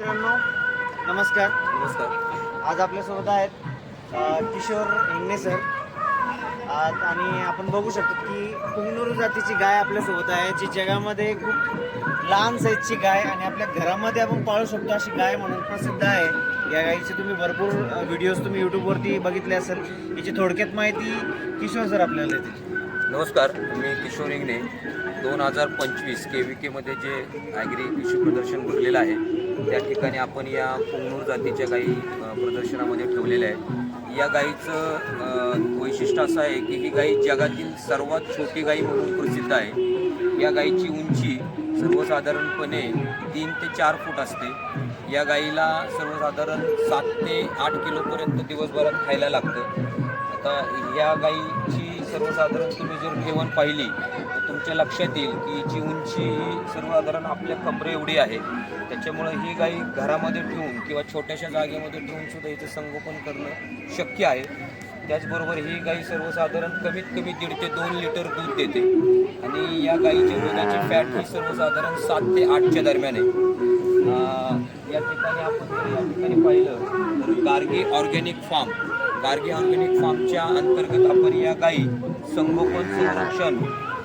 मित्रांनो नमस्कार. नमस्कार. आज आपल्यासोबत आहेत अ, किशोर हिंगणे सर आज आणि आपण बघू शकतो की पुंगनूर जातीची गाय आपल्यासोबत आहे जी जगामध्ये खूप लहान साईजची गाय आणि आपल्या घरामध्ये आपण पाळू शकतो अशी गाय म्हणून प्रसिद्ध आहे. या गायीचे तुम्ही भरपूर व्हिडिओज तुम्ही यूट्यूबवरती बघितले असेल. याची थोडक्यात माहिती किशोर सर आपल्याला देतील. नमस्कार मी किशोर इंगणे. दोन हजार पंचवीस के व्ही केमध्ये जे ॲग्री कृषी प्रदर्शन भरलेलं आहे त्या ठिकाणी आपण या पुंगनूर जातीच्या गाई प्रदर्शनामध्ये ठेवलेल्या आहे या गाईचं वैशिष्ट्य असं आहे की ही गाई जगातील सर्वात छोटी गाई म्हणून प्रसिद्ध आहे. या गाईची उंची सर्वसाधारणपणे तीन ते चार फूट असते. या गाईला सर्वसाधारण सात ते आठ किलोपर्यंत दिवसभरात खायला लागतं. आता या गाईची सर्वसाधारण तुम्ही जर ठेवण पाहिली तर तुमच्या लक्षात येईल की जी उंची ही सर्वसाधारण आपल्या कमरे एवढी आहे त्याच्यामुळं ही गाई घरामध्ये ठेवून किंवा छोट्याशा जागेमध्ये ठेवून सुद्धा हिचं संगोपन करणं शक्य आहे. त्याचबरोबर ही गाई सर्वसाधारण कमीत कमी दीड ते दोन लिटर दूध देते. आणि या गाईच्या दुधाची फॅट ही सर्वसाधारण सात ते आठच्या दरम्यान आहे. या ठिकाणी आपण जर या ठिकाणी पाहिलं तर Garge organic farm Garge organic फार्मच्या अंतर्गत आपण या गायी संगोपन संरक्षण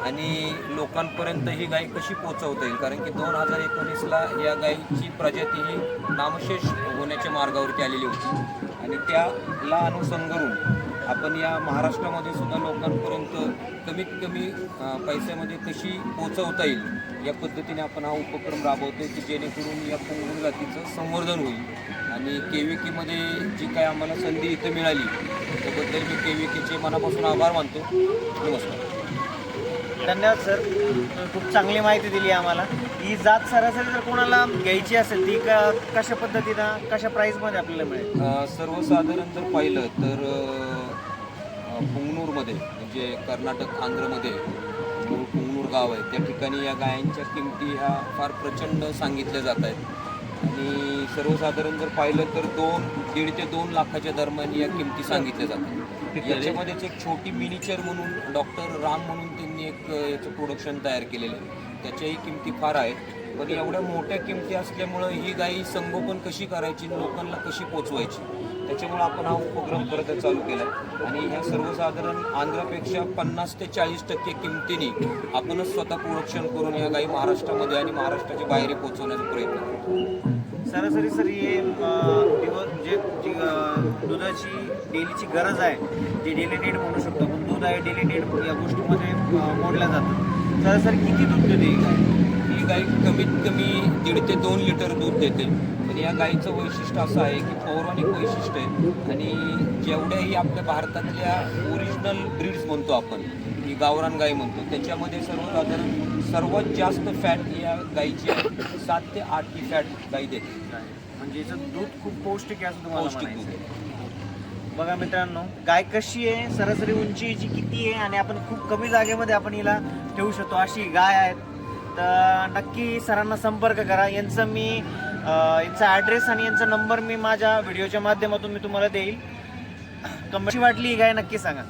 आणि लोकांपर्यंत ही गाय कशी पोचवता येईल? कारण की दोन हजार एकोणीसला या गायीची प्रजाती ही नामशेष होण्याच्या मार्गावरती आलेली होती. आणि त्याला अनुसंगरून आपण या महाराष्ट्रामध्ये सुद्धा लोकांपर्यंत कमीत कमी पैशामध्ये कशी पोचवता येईल या पद्धतीने आपण हा उपक्रम राबवतो की जेणेकरून या पुंगून जातीचं संवर्धन होईल. आणि के व्ही केमध्ये जी काय आम्हाला संधी इथं मिळाली त्याबद्दल मी के व्ही केचे मनापासून आभार मानतो. नमस्कार. धन्यवाद सर खूप चांगली माहिती दिली आम्हाला. ही जात सरासरी जर कोणाला घ्यायची असेल ती का कशा पद्धतीनं कशा प्राईजमध्ये आपल्याला मिळेल? अ, सर्वसाधारण जर पाहिलं तर अ, पुंगनूरमध्ये म्हणजे कर्नाटक आंध्रमध्ये पुंगनूर पुंगनूर गाव आहे त्या ठिकाणी या गायांच्या किमती ह्या फार प्रचंड सांगितल्या जात आहेत. आणि सर्वसाधारण जर पाहिलं तर दोन दीड ते दोन लाखाच्या दरम्यान या किमती सांगितल्या जातात. याच्यामध्येच एक छोटी मिनिचर म्हणून डॉक्टर राम म्हणून त्यांनी एक याचं प्रोडक्शन तयार केलेलं आहे. त्याच्याही किमती फार आहेत. पण एवढ्या मोठ्या किमती असल्यामुळं ही गाई संगोपन कशी करायची लोकांना कशी पोचवायची त्याच्यामुळे आपण हा उपक्रम परत चालू केला आणि ह्या सर्वसाधारण आंध्रापेक्षा पन्नास ते चाळीस टक्के किमतीने आपणच स्वतः प्रोडक्शन करून या गाई महाराष्ट्रामध्ये आणि महाराष्ट्राच्या बाहेर पोहोचवण्याचा प्रयत्न करतो. सरासरी सर हे दिवस म्हणजे जी दुधाची डेलीची गरज आहे जे डेली नीड म्हणू शकतो आपण दूध आहे डेली नीड या गोष्टीमध्ये मोडल्या जातं सरासरी किती दूध देते? ही गाय कमीत कमी दीड ते दोन लिटर दूध देते. पण या गाईचं वैशिष्ट्य असं आहे की पौराणिक वैशिष्ट्य आहे. आणि जेवढ्याही आपल्या भारतातल्या ओरिजिनल ब्रीड्स म्हणतो आपण ही गावरान गाय म्हणतो त्याच्यामध्ये सर्वसाधारण सर्वात जास्त फॅट या आहे. सात ते आठ ही फॅट गाई देते. म्हणजे याचं दूध खूप पौष्टिक आहे असं तुम्हाला पौष्टिक म्हणायचं दूध आहे. बघा मित्रांनो गाय कशी आहे सरासरी उंची हिची किती आहे आणि आपण खूप कमी जागेमध्ये आपण हिला ठेवू शकतो. अशी गाय आहेत तर नक्की सरांना संपर्क करा. यांचं मी यांचा ॲड्रेस आणि यांचा नंबर मी माझ्या व्हिडिओच्या माध्यमातून मी तुम्हाला देईल. कमशी वाटली ही काय नक्की सांगा.